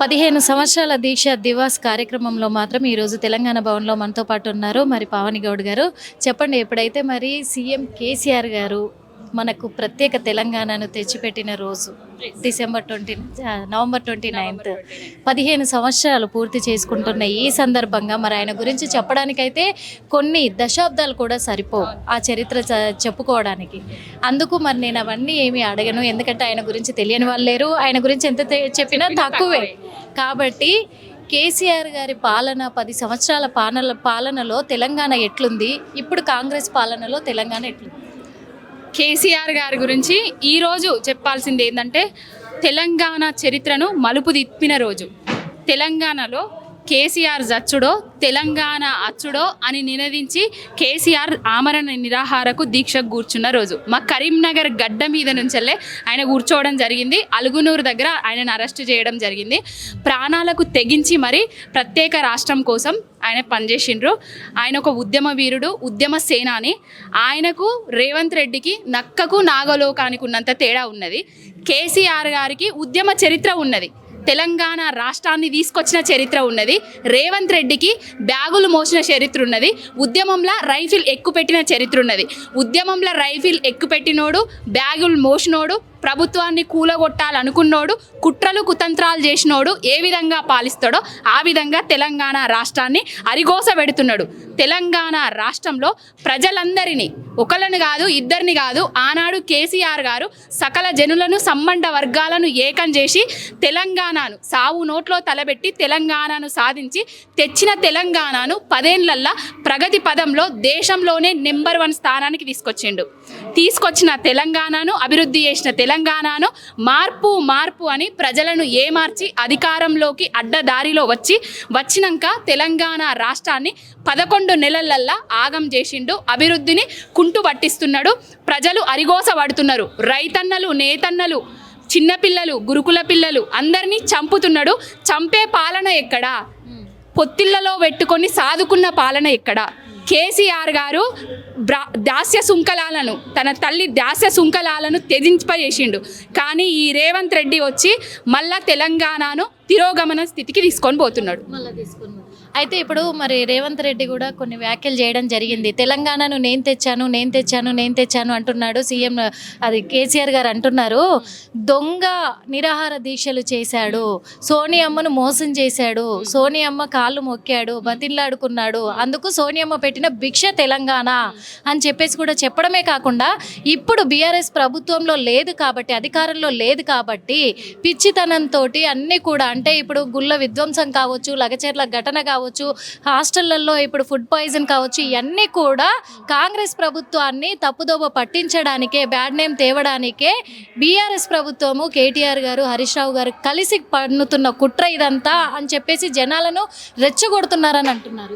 పదిహేను సంవత్సరాల దీక్ష దివాస్ కార్యక్రమంలో మాత్రం ఈరోజు తెలంగాణ భవన్లో మనతో పాటు ఉన్నారు మరి పావని గౌడ్ గారు. చెప్పండి ఎప్పుడైతే మరి సీఎం కేసీఆర్ గారు మనకు ప్రత్యేక తెలంగాణను తెచ్చిపెట్టిన రోజు December twenty November twenty ninth. పదిహేను సంవత్సరాలు పూర్తి చేసుకుంటున్న ఈ సందర్భంగా మరి ఆయన గురించి చెప్పడానికైతే కొన్ని దశాబ్దాలు కూడా సరిపోవు ఆ చరిత్ర చెప్పుకోవడానికి. అందుకు మరి నేను అవన్నీ ఏమీ అడగను. ఎందుకంటే ఆయన గురించి తెలియని వాళ్ళు లేరు. ఆయన గురించి ఎంత చెప్పినా తక్కువే. కాబట్టి కేసీఆర్ గారి పాలన పది సంవత్సరాల పాలన పాలనలో తెలంగాణ ఎట్లుంది? ఇప్పుడు కాంగ్రెస్ పాలనలో తెలంగాణ ఎట్లుంది? కేసీఆర్ గారి గురించి ఈరోజు చెప్పాల్సింది ఏంటంటే తెలంగాణ చరిత్రను మలుపు తిప్పిన రోజు. తెలంగాణలో కేసీఆర్ జచ్చుడో తెలంగాణ అచ్చుడో అని నినదించి కేసీఆర్ ఆమరణ నిరాహారకు దీక్షకు కూర్చున్న రోజు. మా కరీంనగర్ గడ్డ మీద నుంచెల్లే ఆయన కూర్చోవడం జరిగింది. అలుగునూరు దగ్గర ఆయనను అరెస్ట్ చేయడం జరిగింది. ప్రాణాలకు తెగించి మరి ప్రత్యేక రాష్ట్రం కోసం ఆయన పనిచేసిండ్రు. ఆయన ఒక ఉద్యమ వీరుడు ఉద్యమ సేనాని. ఆయనకు రేవంత్ రెడ్డికి నక్కకు నాగలోకానికి ఉన్నంత తేడా ఉన్నది. కేసీఆర్ గారికి ఉద్యమ చరిత్ర ఉన్నది. తెలంగాణ రాష్ట్రాన్ని తీసుకొచ్చిన చరిత్ర ఉన్నది. రేవంత్ రెడ్డికి బ్యాగులు మోసిన చరిత్ర ఉన్నది. ఉద్యమంలో రైఫిల్ ఎక్కుపెట్టిన చరిత్ర ఉన్నది. ఉద్యమంలో రైఫిల్ ఎక్కుపెట్టినోడు బ్యాగులు మోసినోడు ప్రభుత్వాన్ని కూలగొట్టాలనుకున్నోడు కుట్రలు కుతంత్రాలు చేసినోడు ఏ విధంగా పాలిస్తాడో ఆ విధంగా తెలంగాణ రాష్ట్రాన్ని అరిగోస పెడుతున్నాడు. తెలంగాణ రాష్ట్రంలో ప్రజలందరినీ ఒకళ్ళని కాదు ఇద్దరిని కాదు ఆనాడు కేసీఆర్ గారు సకల జనులను సంబంధ వర్గాలను ఏకం చేసి తెలంగాణను సావు నోట్లో తలబెట్టి తెలంగాణను సాధించి తెచ్చిన తెలంగాణను పదేళ్ళల్లా ప్రగతి పదంలో దేశంలోనే నెంబర్ వన్ స్థానానికి తీసుకొచ్చిండు. తీసుకొచ్చిన తెలంగాణను అభివృద్ధి చేసిన తెలంగాణను మార్పు మార్పు అని ప్రజలను ఏమార్చి అధికారంలోకి అడ్డదారిలో వచ్చి వచ్చినాక తెలంగాణ రాష్ట్రాన్ని పదకొండు నెలలల్లా ఆగం చేసిండు అభివృద్ధిని కుంటు పట్టిస్తున్నాడు ప్రజలు అరిగోస పడుతున్నారు రైతన్నలు నేతన్నలు చిన్నపిల్లలు గురుకుల పిల్లలు అందరినీ చంపుతున్నాడు చంపే పాలన ఎక్కడా? పొత్తిళ్ళలో పెట్టుకొని సాదుకున్న పాలన ఎక్కడ? కేసీఆర్ గారు బ్రా దాస్య సుంకలాలను తన తల్లి దాస్య సుంకలాలను త్యజింపజేసిండు కానీ ఈ రేవంత్ రెడ్డి వచ్చి మళ్ళా తెలంగాణను తిరోగమన స్థితికి తీసుకొని పోతున్నాడు. మళ్ళీ అయితే ఇప్పుడు మరి రేవంత్ రెడ్డి కూడా కొన్ని వ్యాఖ్యలు చేయడం జరిగింది. తెలంగాణను నేను తెచ్చాను నేను తెచ్చాను నేను తెచ్చాను అంటున్నాడు సీఎం అది కేసీఆర్ గారు అంటున్నారు. దొంగ నిరాహార దీక్షలు చేశాడు. సోనియమ్మను మోసం చేశాడు. సోనియమ్మ కాళ్ళు మొక్కాడు బతిల్లాడుకున్నాడు అందుకు సోనియమ్మ పెట్టిన భిక్ష తెలంగాణ అని చెప్పేసి కూడా చెప్పడమే కాకుండా ఇప్పుడు బీఆర్ఎస్ ప్రభుత్వంలో లేదు కాబట్టి అధికారంలో లేదు కాబట్టి పిచ్చితనంతో అన్నీ కూడా అంటే ఇప్పుడు గుళ్ళ విధ్వంసం కావచ్చు లగచర్ల ఘటన కావచ్చు హాస్టళ్ళలో ఇప్పుడు ఫుడ్ పాయిజన్ కావచ్చు ఇవన్నీ కూడా కాంగ్రెస్ ప్రభుత్వాన్ని తప్పుదోవ పట్టించడానికే బ్యాడ్ నేమ్ తేవడానికే బీఆర్ఎస్ ప్రభుత్వము కేటీఆర్ గారు హరీష్ రావు గారు కలిసి పన్నుతున్న కుట్ర ఇదంతా అని చెప్పేసి జనాలను రెచ్చగొడుతున్నారని అంటున్నారు.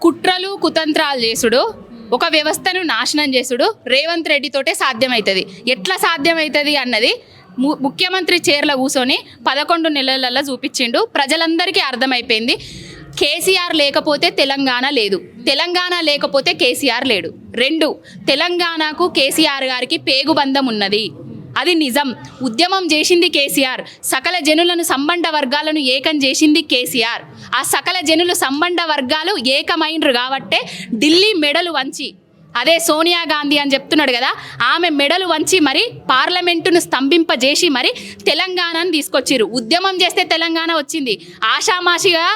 కుట్రలు కుతంత్రాలు చేసుడు ఒక వ్యవస్థను నాశనం చేసుడు రేవంత్ రెడ్డితోటే సాధ్యమవుతుంది ఎట్లా సాధ్యమవుతుంది అన్నది ము- ముఖ్యమంత్రి చైర్లో కూర్చొని పదకొండు నెలలలో చూపించిండు. ప్రజలందరికీ అర్థమైపోయింది. కేసీఆర్ లేకపోతే తెలంగాణ లేదు. తెలంగాణ లేకపోతే కేసీఆర్ లేడు. రెండు తెలంగాణకు కేసీఆర్ గారికి పేగుబంధం ఉన్నది. అది నిజం. ఉద్యమం చేసింది కేసీఆర్. సకల జనులను సంబంధ వర్గాలను ఏకం చేసింది కేసీఆర్. ఆ సకల జనులు సంబంధ వర్గాలు ఏకమైనరు కాబట్టే ఢిల్లీ మెడలు వంచి అదే సోనియా గాంధీ అని చెప్తున్నాడు కదా ఆమె మెడలు వంచి మరి పార్లమెంటును స్తంభింపజేసి మరి తెలంగాణను తీసుకొచ్చారు ఉద్యమం చేస్తే తెలంగాణ వచ్చింది. ఆషామాషిగా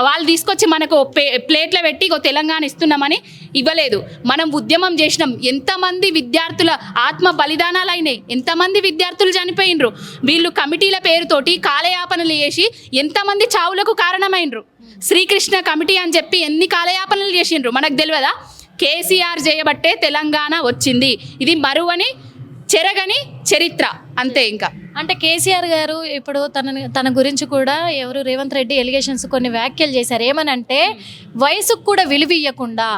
వాళ్ళు తీసుకొచ్చి మనకు పే ప్లేట్లో పెట్టి ఇగో తెలంగాణ ఇస్తున్నామని ఇవ్వలేదు. మనం ఉద్యమం చేసినాం. ఎంతమంది విద్యార్థుల ఆత్మ బలిదానాలు అయినాయి. ఎంతమంది విద్యార్థులు చనిపోయినరు. వీళ్ళు కమిటీల పేరుతోటి కాలయాపనలు చేసి ఎంతమంది చావులకు కారణమైనరు. శ్రీకృష్ణ కమిటీ అని చెప్పి ఎన్ని కాలయాపనలు చేసిండ్రు? మనకు తెలియదా? కేసీఆర్ చేయబట్టే తెలంగాణ వచ్చింది. ఇది మరువని చెరగని చరిత్ర. అంతే ఇంకా. అంటే కేసీఆర్ గారు ఇప్పుడు తన తన గురించి కూడా ఎవరు రేవంత్ రెడ్డి ఎలిగేషన్స్ కొన్ని వ్యాఖ్యలు చేశారు. ఏమనంటే వయసుకు కూడా విలువ ఇవ్వకుండా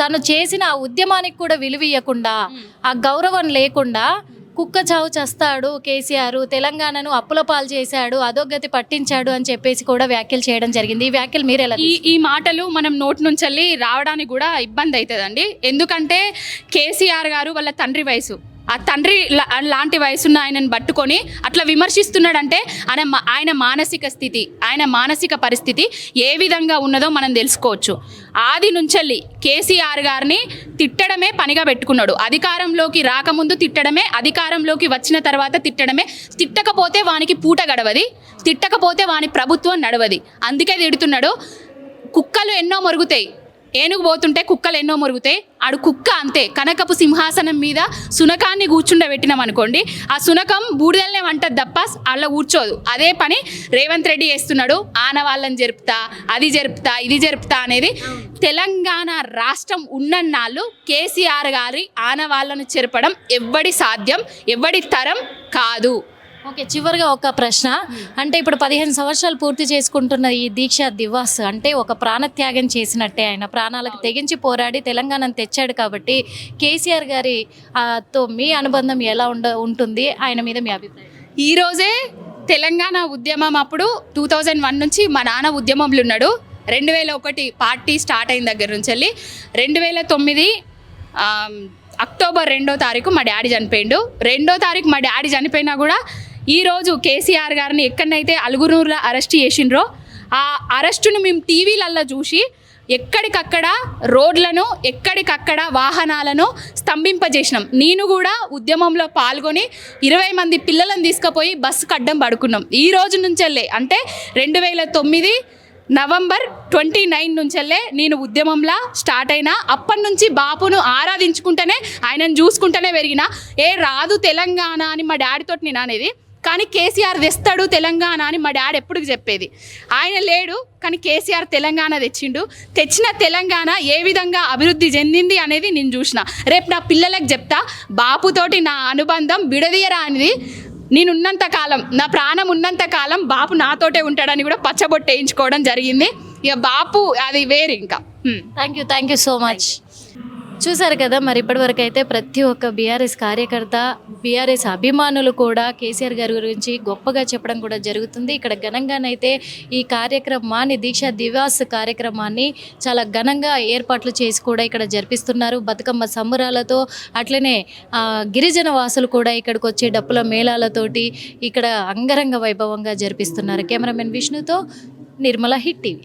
తను చేసిన ఆ ఉద్యమానికి కూడా విలువ ఇవ్వకుండా ఆ గౌరవం లేకుండా కుక్క చావు చేస్తాడు కేసీఆర్ తెలంగాణను అప్పుల పాలు చేశాడు అధోగతి పట్టించాడు అని చెప్పేసి కూడా వ్యాఖ్యలు చేయడం జరిగింది. ఈ వ్యాఖ్యలు మీరు ఎలా ఈ ఈ మాటలు మనం నోటి నుంచి రావడానికి కూడా ఇబ్బంది అవుతుందండి. ఎందుకంటే కేసీఆర్ గారు వాళ్ళ తండ్రి వయసు. ఆ తండ్రి లాంటి వయసున్న ఆయనను పట్టుకొని అట్లా విమర్శిస్తున్నాడంటే ఆయన ఆయన మానసిక స్థితి ఆయన మానసిక పరిస్థితి ఏ విధంగా ఉన్నదో మనం తెలుసుకోవచ్చు. ఆది నుంచెల్లి కేసీఆర్ గారిని తిట్టడమే పనిగా పెట్టుకున్నాడు. అధికారంలోకి రాకముందు తిట్టడమే అధికారంలోకి వచ్చిన తర్వాత తిట్టడమే. తిట్టకపోతే వానికి పూట గడవది తిట్టకపోతే వాని ప్రభుత్వం నడవది. అందుకే తిడుతున్నాడు. కుక్కలు ఎన్నో మరుగుతాయి. ఏనుగు పోతుంటే కుక్కలు ఎన్నో మురుగుతాయి ఆడు కుక్క అంతే. కనకపు సింహాసనం మీద సునకాన్ని కూర్చుండబెట్టినాం అనుకోండి ఆ సునకం బూడిదలనే వంటది తప్ప అలా కూర్చోదు. అదే పని రేవంత్ రెడ్డి చేస్తున్నాడు ఆనవాళ్ళని జరుపుతా అది జరుపుతా ఇది జరుపుతా అనేది తెలంగాణ రాష్ట్రం ఉన్నన్నాళ్ళు కేసీఆర్ గారి ఆనవాళ్ళను చెరపడం ఎవ్వడి సాధ్యం ఎవ్వడి తరం కాదు. ఓకే చివరిగా ఒక ప్రశ్న. అంటే ఇప్పుడు పదిహేను సంవత్సరాలు పూర్తి చేసుకుంటున్న ఈ దీక్ష దివాస్ అంటే ఒక ప్రాణత్యాగం చేసినట్టే ఆయన. ప్రాణాలకు తెగించి పోరాడి తెలంగాణను తెచ్చాడు కాబట్టి కేసీఆర్ గారి తో మీ అనుబంధం ఎలా ఉండ ఉంటుంది? ఆయన మీద మీ అభిప్రాయం. ఈరోజే తెలంగాణ ఉద్యమం అప్పుడు టూ థౌజండ్ వన్ నుంచి మా నాన్న ఉద్యమంలో ఉన్నాడు. రెండు వేల ఒకటి పార్టీ స్టార్ట్ అయిన దగ్గర నుంచి వెళ్ళి రెండు వేల తొమ్మిది అక్టోబర్ రెండో తారీఖు మా డాడీ చనిపోయిండు. రెండో తారీఖు మా డాడీ చనిపోయినా కూడా ఈరోజు కేసీఆర్ గారిని ఎక్కడనైతే అలుగునూరులో అరెస్ట్ చేసిండ్రో ఆ అరెస్టును మేము టీవీలల్లో చూసి ఎక్కడికక్కడ రోడ్లను ఎక్కడికక్కడ వాహనాలను స్తంభింపజేసినాం. నేను కూడా ఉద్యమంలో పాల్గొని ఇరవై మంది పిల్లలను తీసుకుపోయి బస్సు కడ్డం పడుకున్నాం. ఈ రోజు నుంచెల్లే అంటే రెండు వేల తొమ్మిది నవంబర్ ట్వంటీ నైన్ నుంచెల్లే నేను ఉద్యమంలా స్టార్ట్ అయినా అప్పటి నుంచి బాపును ఆరాధించుకుంటేనే ఆయనను చూసుకుంటూనే పెరిగిన ఏ రాదు తెలంగాణ అని మా డాడీతో నేను అనేది కానీ కేసీఆర్ తెస్తాడు తెలంగాణ అని మా డాడీ ఎప్పుడు చెప్పేది. ఆయన లేడు కానీ కేసీఆర్ తెలంగాణ తెచ్చిండు. తెచ్చిన తెలంగాణ ఏ విధంగా అభివృద్ధి చెందింది అనేది నేను చూసిన. రేపు నా పిల్లలకు చెప్తా బాపుతోటి నా అనుబంధం విడదీయరా అనేది నేను ఉన్నంత కాలం నా ప్రాణం ఉన్నంత కాలం బాపు నాతోటే ఉంటాడని కూడా పచ్చబొట్టు వేయించుకోవడం జరిగింది. ఇక బాపు అది వేరు ఇంకా. Thank you thank you so much చూసారు కదా మరి ఇప్పటివరకు అయితే ప్రతి ఒక్క బీఆర్ఎస్ కార్యకర్త బీఆర్ఎస్ అభిమానులు కూడా కేసీఆర్ గారి గురించి గొప్పగా చెప్పడం కూడా జరుగుతుంది. ఇక్కడ ఘనంగానైతే ఈ కార్యక్రమాన్ని దీక్ష దివాస్ కార్యక్రమాన్ని చాలా ఘనంగా ఏర్పాట్లు చేసి కూడా ఇక్కడ జరిపిస్తున్నారు. బతుకమ్మ సంబరాలతో అట్లనే గిరిజన వాసులు కూడా ఇక్కడికి వచ్చే డప్పుల మేళాలతోటి ఇక్కడ అంగరంగ వైభవంగా జరిపిస్తున్నారు. Cameraman విష్ణుతో Nirmala hit TV.